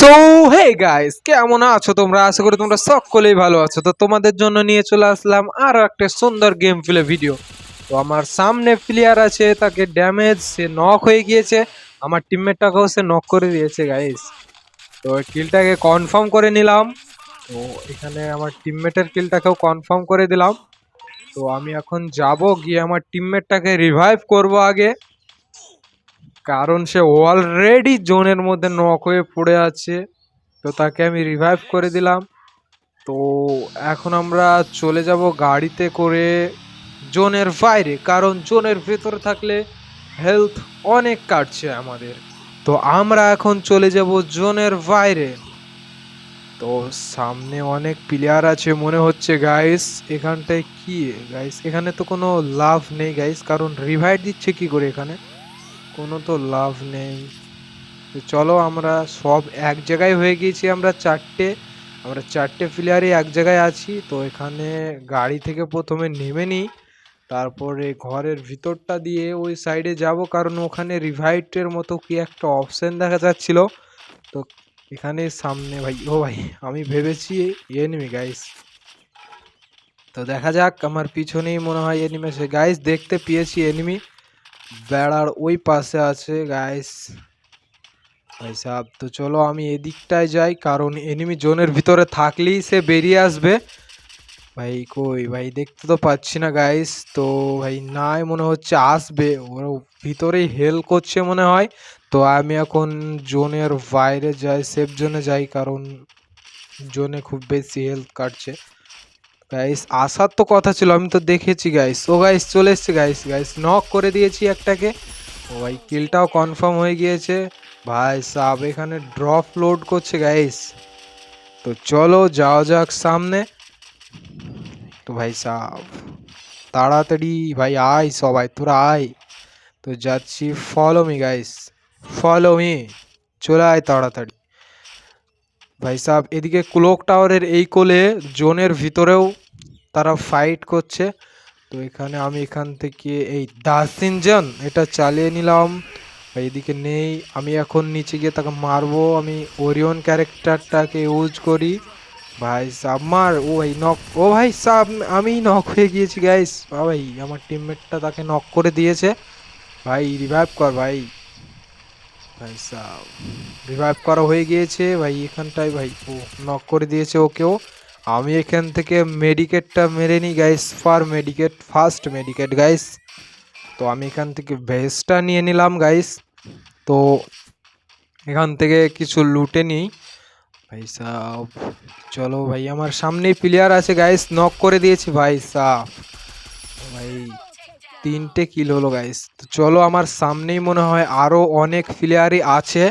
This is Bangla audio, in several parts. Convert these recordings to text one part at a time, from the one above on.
সো হে গাইস কেমন আছো তোমরা? আশা করি তোমরা সকলেই ভালো আছো। তো তোমাদের জন্য নিয়ে চলে আসলাম আর একটা সুন্দর গেম প্লে ভিডিও তো আমার সামনে প্লেয়ার আছে, তাকে ড্যামেজ সে নক হয়ে গিয়েছে। আমার টিমমেটটাকেও সে নক করে দিয়েছে গাইস তো কিলটাকে কনফার্ম করে নিলাম। তো এখানে আমার টিমমেটের কিলটাকেও কনফার্ম করে দিলাম। তো আমি এখন যাব গিয়ে আমার টিমমেটটাকে রিভাইভ করব আগে। কারণ সে অলরেডি জোনের মধ্যে নক হয়ে পড়ে আছে। তো তাকে আমি রিভাইভ করে দিলাম। তো এখন আমরা চলে যাব গাড়িতে করে জোনের বাইরে, কারণ জোনের ভেতরে থাকলে হেলথ অনেক কাটছে আমাদের। তো আমরা এখন চলে যাব জোনের বাইরে। তো সামনে অনেক প্লেয়ার আছে মনে হচ্ছে। গাইস এখানটায় কি? গাইস এখানে তো কোনো লাভ নেই। গাইস কারণ রিভাইভ দিচ্ছে কি করে এখানে? কোনো তো লাভ নেই। চলো আমরা সব এক জায়গায় হয়ে গিয়েছি আমরা চারটে। আমরা চারটে প্লেয়ারই এক জায়গায় আছি, তো এখানে গাড়ি থেকে প্রথমে নেমে নিই, তারপরে ঘরের ভিতরটা দিয়ে ওই সাইডে যাব, কারণ ওখানে রিভাইটের মতো কি একটা অপশন দেখা যাচ্ছিল। তো এখানে সামনে ভাই, ও ভাই, আমি ভেবেছি এনিমি গাইস তো দেখা যাক, আমার পিছনেই মনে হয় এনিমি আছে। গাইস দেখতে পেয়েছি এনিমি বেড়ার ওই পাশে আছে গাইস ভাই সাহেব তো চলো আমি এদিকটায় যাই, কারণ এনিমি জোনের ভিতরে থাকলেই সে বেরিয়ে আসবে। ভাই কই, ভাই দেখতে তো পাচ্ছি না গাইস তো ভাই নাই মনে হচ্ছে, আসবে। ওর ভিতরেই হেল করছে মনে হয়। তো আমি এখন জোনের বাইরে যাই সেফ জোনে যাই, কারণ জোনে খুব বেশি হেলথ কাটছে। গাইস আসার তো কথা ছিল, আমি তো দেখেছি গাইস ও গাইস চলে এসছে গাইস গাইস নক করে দিয়েছি একটাকে। ও ভাই কিলটাও কনফার্ম হয়ে গিয়েছে। ভাই সাব, এখানে ড্রপ লোড করছে গাইস তো চলো, যাওয়া যাক সামনে। তো ভাই সাব, তাড়াতাড়ি, ভাই, আয় সবাই, তোরা আয়। তো যাচ্ছি follow me guys follow me চলে আয় তাড়াতাড়ি। ভাই সাহেব এদিকে ক্লোক টাওয়ারের এই কোলে জোনের ভিতরেও তারা ফাইট করছে। তো এখানে আমি এখান থেকে এই দাসিন জন এটা চালিয়ে নিলাম। ভাই এদিকে নেই, আমি এখন নিচে গিয়ে তাকে মারবো। আমি ওরিয়ন ক্যারেক্টারটাকে ইউজ করি। ভাই সাব, মার। ও ভাই নক ও ভাই সাব, আমি নক হয়ে গিয়েছি গাইস ভাই, আমার টিমমেটটা তাকে নক করে দিয়েছে। ভাই রিভাইভ কর ভাই। ভাই সাব। রিভাইভ করা হয়ে গিয়েছে। ভাই, এখানটায় ভাই, ও নক করে দিয়েছে ওকেও। আমি এখান থেকে মেডিকেটটা মেরে নিই guys for medkit first medkit guys তো আমি এখান থেকে ভেস্টটা নিয়ে নিলাম গাইস তো এখান থেকে কিছু লুটে নিই। ভাই সাব, চলো ভাই, আমার সামনেই প্লেয়ার আছে গাইস নক করে দিয়েছি, ভাই সাব। ভাই তিনটে কিল হলো গাইস তো চলো, আমার সামনেই মনে হয় আরও অনেক প্লেয়ারই আছে।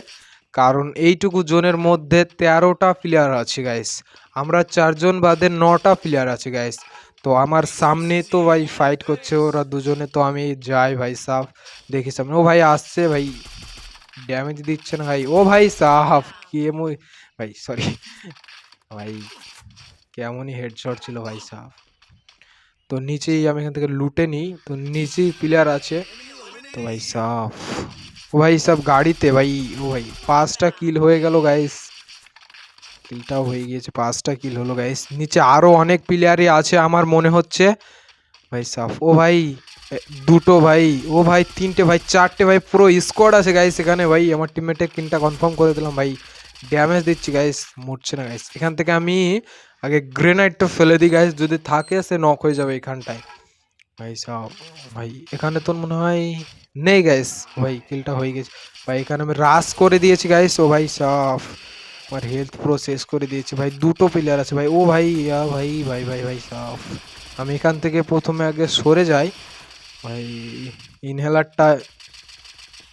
কারণ এইটুকু জোনের মধ্যে তেরোটা প্লেয়ার আছে গাইস আমরা চারজন বাদে নটা প্লেয়ার আছে গাইস তো আমার সামনে তো ভাই ফাইট করছে ওরা দুজনে, তো আমি যাই ভাই সাফ। দেখি সামনে। ও ভাই আসছে ভাই। ড্যামেজ দিচ্ছে না ভাই। ও ভাই কি এমন ভাই সরি ভাই, কেমনই হেডশট ছিল ভাই সাফ। তো নিচেই আমি এখান থেকে লুটে নিই। তো নিচেই প্লেয়ার আছে। তো ভাই সাফ। ও ভাই সব গাড়িতে ভাই, ও ভাই পাঁচটা কিল হয়ে গেল গাইস কিলটাও হয়ে গিয়েছে, পাঁচটা কিল হলো গাইস নিচে আরও অনেক প্লেয়ারই আছে আমার মনে হচ্ছে। ভাই সাফ। ও ভাই দুটো ভাই, ও ভাই তিনটে ভাই, চারটে ভাই, পুরো স্কোয়াড আছে গাইস এখানে ভাই। আমার টিমমেটে কিনটা কনফার্ম করে দিলাম ভাই। ড্যামেজ দিচ্ছি গাইস মরছে না গাইস এখান থেকে আমি আগে গ্রেনাইটটা ফেলে দিই গাইস যদি থাকে, সে নক হয়ে যাবে এখানটায়। ভাই সাহ ভাই, এখানে তো মনে হয় নেই গাইস ভাই কিলটা হয়ে গেছে। ভাই, এখানে আমি রাস করে দিয়েছি গাইস ও ভাই সাফ আমার হেলথ প্রসেস করে দিয়েছি। ভাই, দুটো প্লেয়ার আছে, ভাই। ও ভাই, ইয়া, ভাই ভাই ভাই ভাই সাফ আমি এখান থেকে প্রথমে আগে সরে যাই। ভাই ইনহেলারটা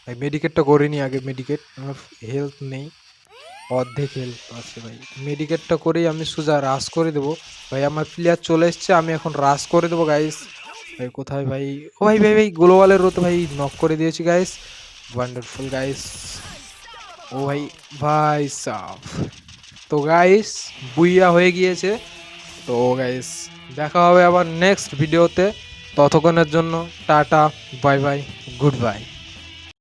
ভাই মেডিকেটটা করিনি আগে মেডিকেট আমার হেলথ নেই। অর্ধেক হেলথ আছে ভাই। মেডিকেটটা করেই আমি সোজা রাস করে দেবো। ভাই, আমার প্লেয়ার চলে এসছে, আমি এখন রাস করে দেবো গাইস ভাই, কোথায় ভাই? ও ভাই ভাই ভাই গ্লোবালের তো ভাই নক করে দিয়েছি গাইস ওয়ান্ডারফুল গাইস ও ভাই ভাই, সাফ। তো গাইস বুইয়া হয়ে গিয়েছে। তো গাইস দেখা হবে আবার নেক্সট ভিডিওতে ততক্ষণের জন্য, tata bye bye good bye